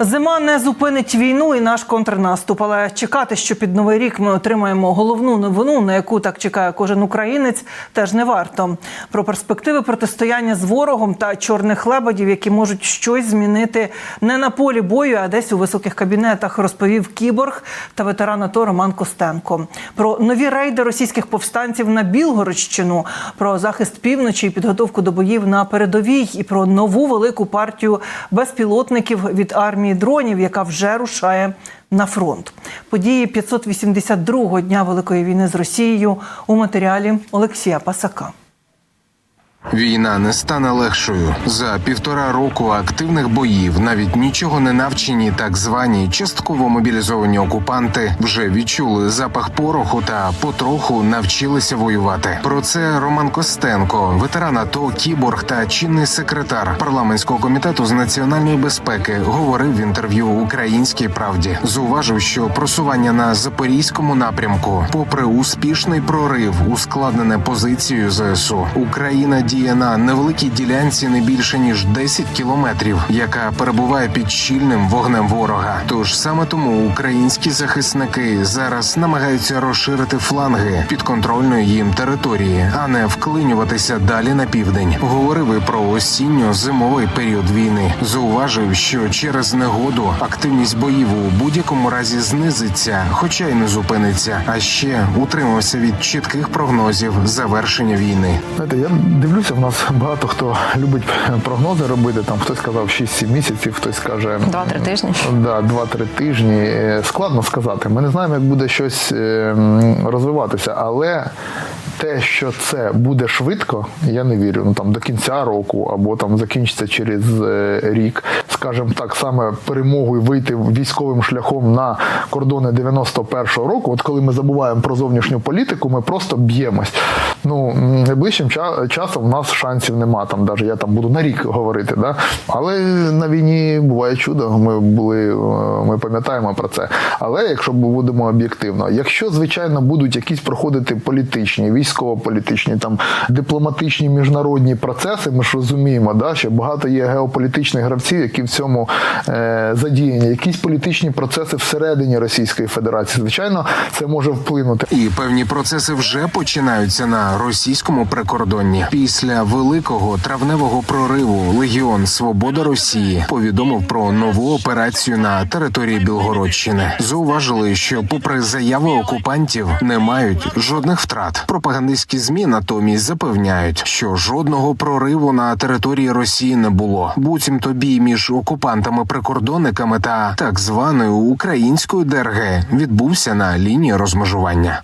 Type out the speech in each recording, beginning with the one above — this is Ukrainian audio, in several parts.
Зима не зупинить війну і наш контрнаступ. Але чекати, що під новий рік ми отримаємо головну новину, на яку так чекає кожен українець, теж не варто. Про перспективи протистояння з ворогом та чорних лебедів, які можуть щось змінити не на полі бою, а десь у високих кабінетах, розповів кіборг та ветеран АТО Роман Костенко. Про нові рейди російських повстанців на Білгородщину, про захист півночі і підготовку до боїв на передовій, і про нову велику партію безпілотників від армії дронів, яка вже рушає на фронт. Події 582-го дня Великої війни з Росією у матеріалі Олексія Пасака. Війна не стане легшою за півтора року активних боїв. Навіть нічого не навчені, так звані частково мобілізовані окупанти вже відчули запах пороху та потроху навчилися воювати. Про це Роман Костенко, ветеран АТО, кіборг та чинний секретар парламентського комітету з національної безпеки, говорив в інтерв'ю Українській правді. Зауважив, що просування на запорізькому напрямку, попри успішний прорив, ускладнене позицією ЗСУ, Україна діє на невеликій ділянці не більше ніж 10 кілометрів, яка перебуває під щільним вогнем ворога. Тож саме тому українські захисники зараз намагаються розширити фланги підконтрольної їм території, а не вклинюватися далі на південь. Говорив і про осінньо-зимовий період війни. Зауважив, що через негоду активність боїв у будь-якому разі знизиться, хоча й не зупиниться. А ще утримався від чітких прогнозів завершення війни. Я дивлюся, в нас багато хто любить прогнози робити. Там хтось сказав 6-7 місяців, хтось каже Два-три тижні. Да, 2-3 тижні. Е, Складно сказати. Ми не знаємо, як буде щось е, розвиватися, але те, що це буде швидко, я не вірю. Ну там до кінця року або там закінчиться через е, рік, скажімо так, саме перемогою вийти військовим шляхом на кордони 91-го року. От коли ми забуваємо про зовнішню політику, ми просто б'ємось. Ну найближчим ча- часом в нас шансів нема. Там навіть я там буду на рік говорити. Да? Але на війні буває чудо. Ми були, е, ми пам'ятаємо про це. Але якщо будемо об'єктивно, якщо звичайно будуть якісь проходити політичні, військово-політичні, там дипломатичні міжнародні процеси, ми ж розуміємо, да, що багато є геополітичних гравців, які в цьому е, задіяні. Якісь політичні процеси всередині Російської Федерації, звичайно, це може вплинути. І певні процеси вже починаються на російському прикордонні. Після великого травневого прориву Легіон Свобода Росії повідомив про нову операцію на території Білгородщини. Зауважили, що, попри заяви окупантів, не мають жодних втрат. Пропагандистські змі натомість запевняють, що жодного прориву на території Росії не було. Буцімто бій між окупантами-прикордонниками та так званою українською ДРГ відбувся на лінії розмежування.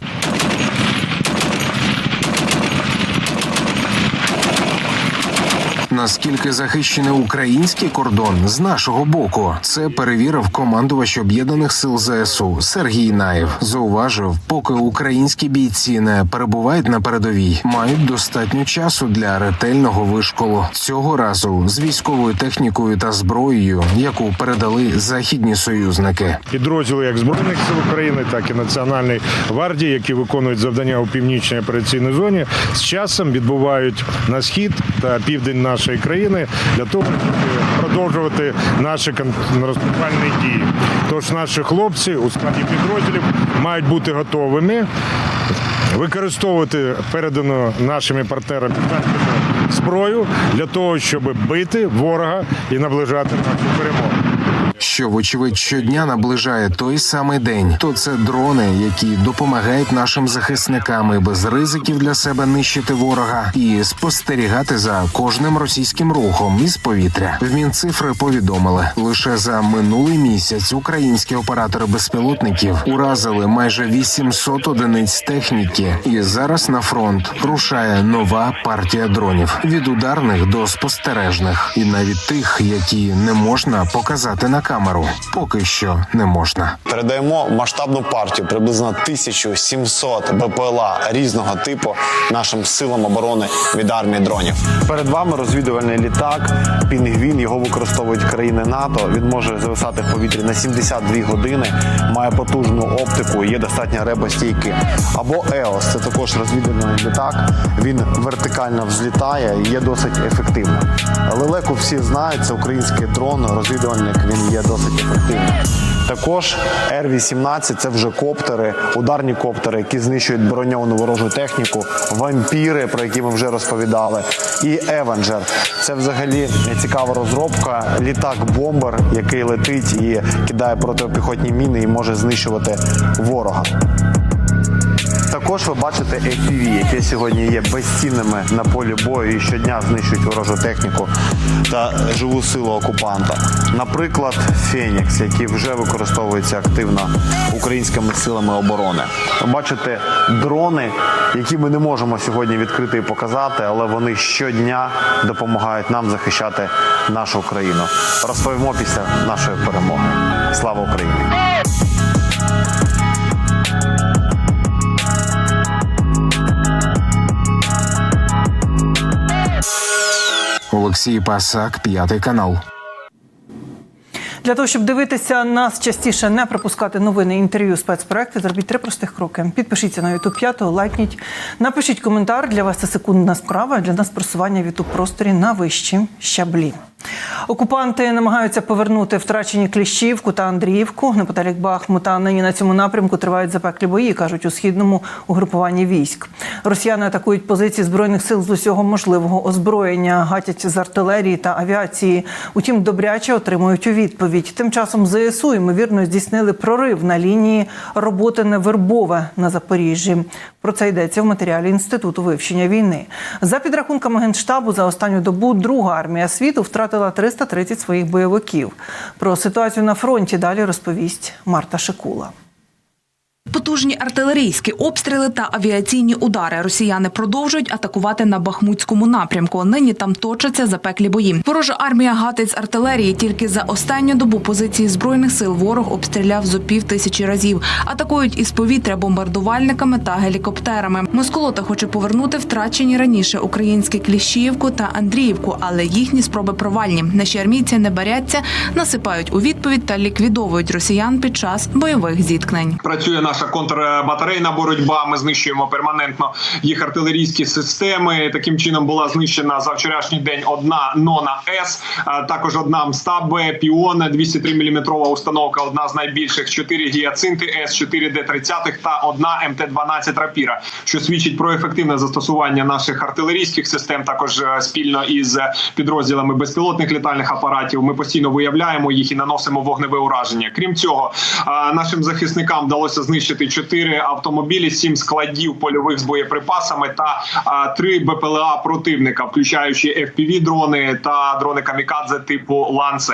Наскільки захищений український кордон з нашого боку, це перевірив командувач об'єднаних сил ЗСУ Сергій Наєв. Зауважив, поки українські бійці не перебувають на передовій, мають достатньо часу для ретельного вишколу. Цього разу з військовою технікою та зброєю, яку передали західні союзники. підрозділи як збройних сил України, так і Національної гвардії, які виконують завдання у північній операційній зоні, з часом відбувають на схід та південь нашої країни для того, щоб продовжувати наші контрнаступальні дії. Тож наші хлопці у складі підрозділів мають бути готовими використовувати передану нашими партнерами зброю для того, щоб бити ворога і наближати нашу перемогу. Що вочевидь щодня наближає той самий день. То це дрони, які допомагають нашим захисникам і без ризиків для себе нищити ворога і спостерігати за кожним російським рухом із повітря. В Мінцифри повідомили, лише за минулий місяць українські оператори безпілотників уразили майже 800 одиниць техніки, і зараз на фронт рушає нова партія дронів від ударних до спостережних, і навіть тих, які не можна показати на камеру. Поки що не можна. Передаємо масштабну партію приблизно 1700 БПЛА різного типу нашим силам оборони від армії дронів. Перед вами розвідувальний літак. Пінгвін його використовують країни НАТО. Він може зависати в повітрі на 72 години, має потужну оптику, є достатньо ребостійкий. Або ЕОС це також розвідувальний літак. Він вертикально взлітає і є досить ефективним. Лелеку всі знають, це український дрон, розвідувальник. Він є досить ефективним. Також Р-18 це вже коптери, ударні коптери, які знищують броньовану ворожу техніку, вампіри, про які ми вже розповідали, і Евенджер. Це взагалі цікава розробка. Літак-бомбер, який летить і кидає протипіхотні міни і може знищувати ворога. Також ви бачите FPV, які сьогодні є безцінними на полі бою і щодня знищують ворожу техніку та живу силу окупанта. Наприклад, Фенікс, який вже використовується активно українськими силами оборони. Ви бачите дрони, які ми не можемо сьогодні відкрити і показати, але вони щодня допомагають нам захищати нашу країну. Розповімо після нашої перемоги. Слава Україні! Олексій Пасак, п'ятий канал. Для того, щоб дивитися нас частіше, не пропускати новини, інтерв'ю, спецпроекти, зробіть три простих кроки. Підпишіться на YouTube 5, лайкніть, напишіть коментар. Для вас це секундна справа. Для нас просування в youtube просторі на вищі щаблі. Окупанти намагаються повернути втрачені Кліщівку та Андріївку. Неподалік Бахмута нині на цьому напрямку тривають запеклі бої, кажуть у східному угрупуванні військ. Росіяни атакують позиції збройних сил з усього можливого озброєння, гатять з артилерії та авіації. Утім, добряче отримують у відповідь. Тим часом ЗСУ ймовірно здійснили прорив на лінії роботи невербове на Запоріжжі. Про це йдеться в матеріалі інституту вивчення війни. За підрахунками генштабу, за останню добу друга армія світу втратила 330 своїх бойовиків. Про ситуацію на фронті далі розповість Марта Шикула. Потужні артилерійські обстріли та авіаційні удари росіяни продовжують атакувати на Бахмутському напрямку. Нині там точаться запеклі бої. Ворожа армія гатить з артилерії. Тільки за останню добу позиції збройних сил ворог обстріляв зо пів тисячі разів. Атакують із повітря бомбардувальниками та гелікоптерами. Москолота хоче повернути втрачені раніше українські Кліщіївку та Андріївку, але їхні спроби провальні. Наші армійці не баряться, насипають у відповідь та ліквідовують росіян під час бойових зіткнень. працює наша контрбатарейна боротьба. Ми знищуємо перманентно їх артилерійські системи. Таким чином була знищена за вчорашній день одна нона С, також одна Мстаб Піон 203 мм установка. Одна з найбільших 4 гіацинти С, 4 Д 30 та одна МТ 12 рапіра, що свідчить про ефективне застосування наших артилерійських систем. Також е, спільно із підрозділами безпілотних літальних апаратів. Ми постійно виявляємо їх і наносимо вогневе ураження. Крім цього, нашим захисникам вдалося знищити 4 автомобілі, 7 складів польових з боєприпасами та три 3 БПЛА противника, включаючи FPV дрони та дрони камікадзе типу Ланце.